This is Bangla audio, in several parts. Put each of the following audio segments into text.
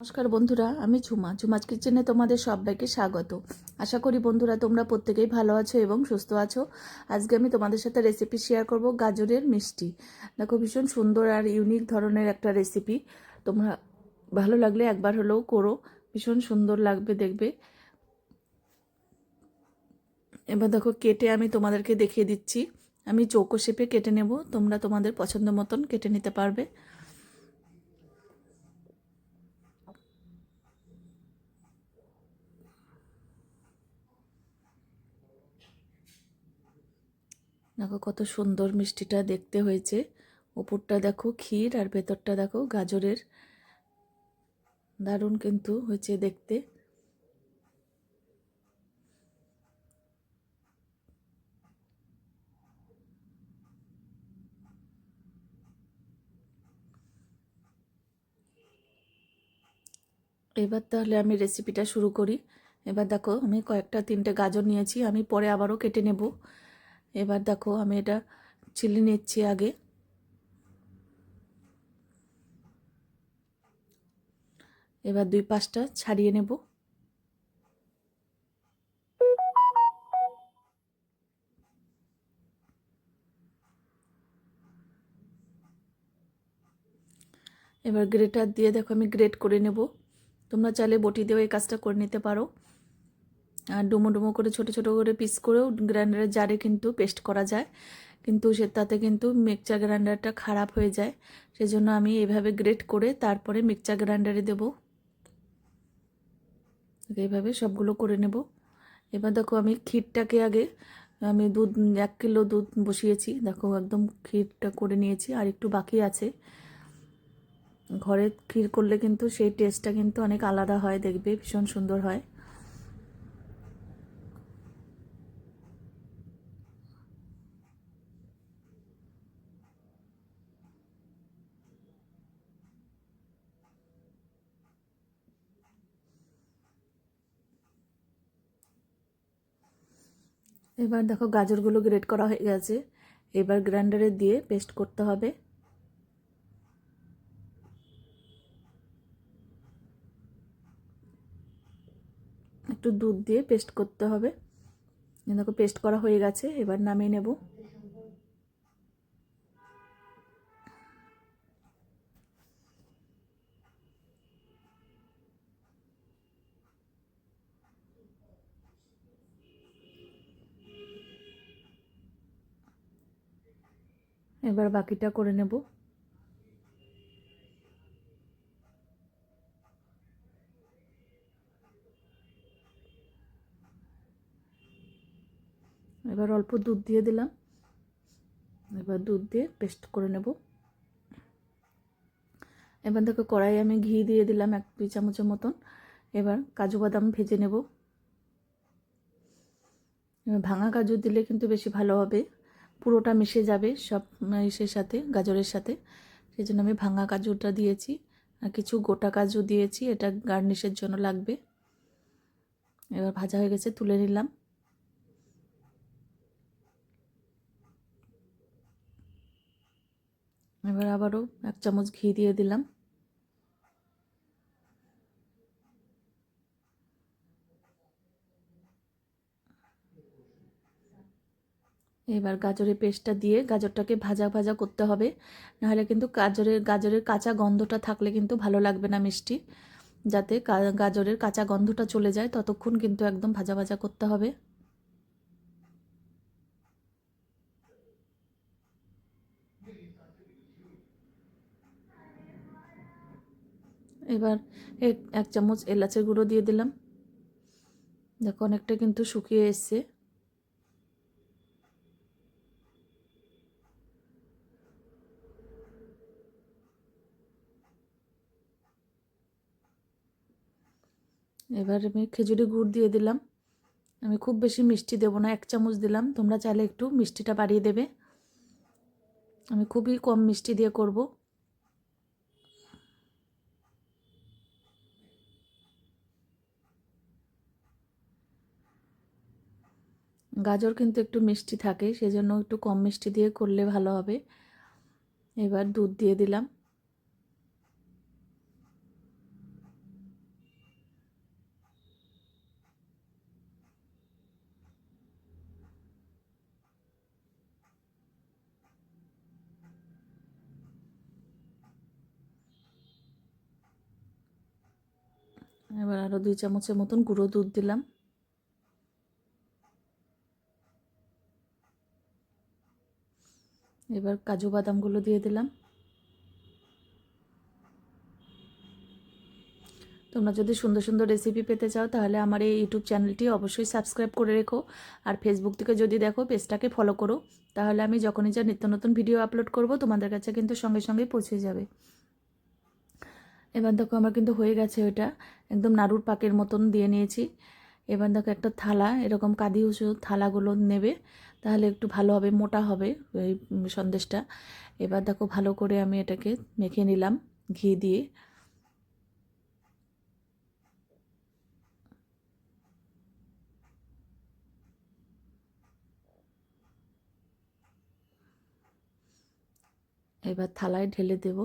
নমস্কার বন্ধুরা, আমি ঝুমা। ঝুমাজ কিচেনে তোমাদের সবাইকে স্বাগত। আশা করি বন্ধুরা তোমরা প্রত্যেকেই ভালো আছো এবং সুস্থ আছো। আজকে আমি তোমাদের সাথে রেসিপি শেয়ার করব গাজরের মিষ্টি। দেখো, ভীষণ সুন্দর আর ইউনিক ধরনের একটা রেসিপি তোমরা ভালো লাগলে একবার হলেও করো। ভীষণ সুন্দর লাগবে দেখবে। এবার দেখো, কেটে আমি তোমাদেরকে দেখিয়ে দিচ্ছি। আমি চৌকো শেপে কেটে নেব। তোমরা তোমাদের পছন্দ মতন কেটে নিতে পারবে। দেখো কত সুন্দর মিষ্টিটা দেখতে হয়েছে। ওপরটা দেখো ক্ষীর আর ভেতরটা দেখো গাজরের। দারুণ কিন্তু হয়েছে দেখতে। এবার তাহলে আমি রেসিপিটা শুরু করি। এবার দেখো আমি কয়েকটা তিনটে গাজর নিয়েছি, আমি পরে আবারও কেটে নেব। এবার দেখো আমি এটা চিলি নিচ্ছি আগে। এবার দুই পাশটা ছাড়িয়ে নেব। এবার গ্রেটার দিয়ে দেখো আমি গ্রেট করে নেব। তোমরা চাইলে বটি দিয়েও এই কাজটা করে নিতে পারো। ডুমো ডুমো করে, ছোট ছোট করে পিস করেও গ্রাইন্ডারের জারে কিন্তু পেস্ট করা যায়। কিন্তু সে, তাতে কিন্তু মিক্সচার গ্রাইন্ডারটা খারাপ হয়ে যায়। সেজন্য আমি এইভাবে গ্রেট করে তারপরে মিক্সচার গ্রাইন্ডারে দেব। এইভাবে সবগুলো করে নেব। এবার দেখো আমি ক্ষীরটাকে আগে, আমি দুধ, এক কিলো দুধ বসিয়েছি। দেখো একদম ক্ষীরটা করে নিয়েছি, আর একটু বাকি আছে। ঘরে ক্ষীর করলে কিন্তু সেই টেস্টটা কিন্তু অনেক আলাদা হয়, দেখবে ভীষণ সুন্দর হয়। এবার দেখো গাজরগুলো গ্রেট করা হয়ে গেছে। এবার গ্রাইন্ডারে দিয়ে পেস্ট করতে হবে। একটু দুধ দিয়ে পেস্ট করতে হবে। দেখো পেস্ট করা হয়ে গেছে, এবার নামিয়ে নেব। এবার বাকিটা করে নেব। এবার অল্প দুধ দিয়ে দিলাম। এবার দুধ দিয়ে পেস্ট করে নেব। এবার দেখো কড়াই আমি ঘি দিয়ে দিলাম এক দুই চামচের মতন। এবার কাজু বাদাম ভেজে নেব। ভাঙা কাজু দিলে কিন্তু বেশি ভালো হবে। পুরোটা মিশে যাবে সব ইসের সাথে, গাজরের সাথে। সেই জন্য আমি ভাঙা কাজুটা দিয়েছি, আর কিছু গোটা কাজু দিয়েছি, এটা গার্নিশের জন্য লাগবে। এবার ভাজা হয়ে গেছে, তুলে নিলাম। এবার আবারও এক চামচ ঘি দিয়ে দিলাম। এবার গাজরের পেস্টটা দিয়ে গাজরটাকে ভাজা ভাজা করতে হবে। নাহলে কিন্তু গাজরের গাজরের কাঁচা গন্ধটা থাকলে কিন্তু ভালো লাগবে না মিষ্টি। যাতে গাজরের কাঁচা গন্ধটা চলে যায়, ততক্ষণ কিন্তু একদম ভাজা ভাজা করতে হবে। এবার এক চামচ এলাচের গুঁড়ো দিয়ে দিলাম। দেখো অনেকটা কিন্তু শুকিয়ে এসছে। এবার আমি খেজুরি গুড় দিয়ে দিলাম। আমি খুব বেশি মিষ্টি দেবো না, এক চামচ দিলাম। তোমরা চাইলে একটু মিষ্টিটা বাড়িয়ে দেবে। আমি খুবই কম মিষ্টি দিয়ে করব। গাজর কিন্তু একটু মিষ্টি থাকে, সেজন্য একটু কম মিষ্টি দিয়ে করলে ভালো হবে। এবার দুধ দিয়ে দিলাম। এবার আরও দুই চামচের মতন গুঁড়ো দুধ দিলাম। এবার কাজু বাদামগুলো দিয়ে দিলাম। তোমরা যদি সুন্দর সুন্দর রেসিপি পেতে চাও, তাহলে আমার এই ইউটিউব চ্যানেলটি অবশ্যই সাবস্ক্রাইব করে রেখো। আর ফেসবুক থেকে যদি দেখো, পেজটাকে ফলো করো। তাহলে আমি যখনই যা নিত্য নতুন ভিডিও আপলোড করব, তোমাদের কাছে কিন্তু সঙ্গে সঙ্গে পৌঁছে যাবে। এবার দেখো আমার কিন্তু হয়ে গেছে ওইটা। একদম নাড়ুর পাকের মতন দিয়ে নিয়েছি। এবার দেখো একটা থালা, এরকম কাদি উঁচু থালাগুলো নেবে, তাহলে একটু ভালো হবে, মোটা হবে এই সন্দেশটা। এবার দেখো ভালো করে আমি এটাকে মেখে নিলাম ঘি দিয়ে। এবার থালায় ঢেলে দেব।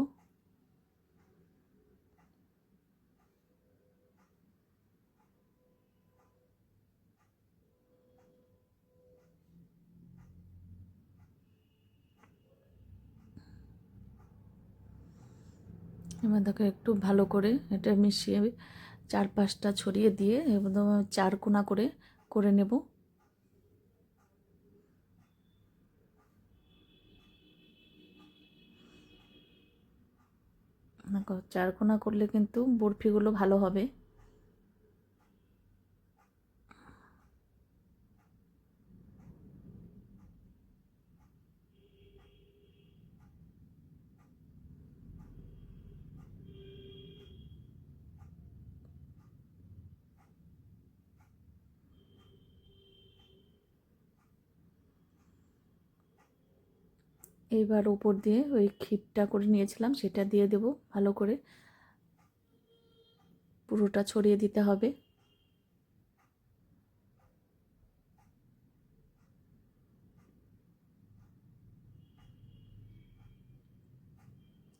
এবার দেখো একটু ভালো করে এটা মিশিয়ে চার পাঁচটা ছড়িয়ে দিয়ে একদম চার কোনা করে করে নেব। দেখো চারকোনা করলে কিন্তু বরফিগুলো ভালো হবে। এইবার ওপর দিয়ে ওই ক্ষীরটা করে নিয়েছিলাম, সেটা দিয়ে দেব ভালো করে। পুরোটা ছড়িয়ে দিতে হবে।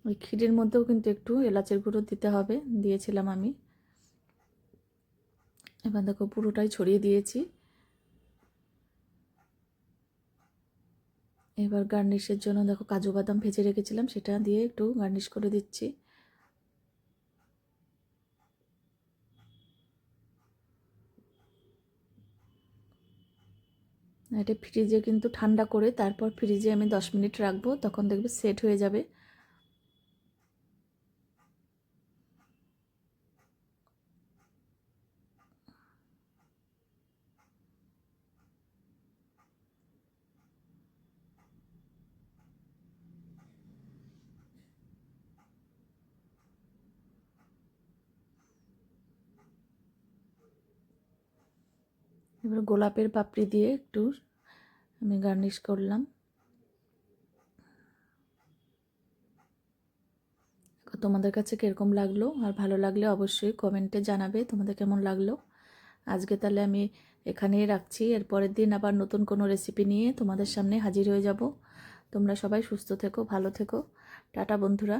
ওই ক্ষীরের মধ্যেও কিন্তু একটু এলাচের গুঁড়ো দিতে হবে, দিয়েছিলাম আমি। এবার দেখো পুরোটাই ছড়িয়ে দিয়েছি। এবার গার্নিশের জন্য দেখো কাজু বাদাম ভেজে রেখেছিলাম, সেটা দিয়ে একটু গার্নিশ করে দিচ্ছি। এটা ফ্রিজে কিন্তু ঠান্ডা করে তারপর ফ্রিজে আমি দশ মিনিট রাখব, তখন দেখবে সেট হয়ে যাবে। এবার গোলাপের পাপড়ি দিয়ে একটু আমি গার্নিশ করলাম। তোমাদের কাছে কীরকম লাগল? আর ভালো লাগলে অবশ্যই কমেন্টে জানাবে তোমাদের কেমন লাগল। আজকে তাহলে আমি এখানেই রাখছি। এর পরের দিন আবার নতুন কোনো রেসিপি নিয়ে তোমাদের সামনে হাজির হয়ে যাব। তোমরা সবাই সুস্থ থেকো, ভালো থেকো। টাটা বন্ধুরা।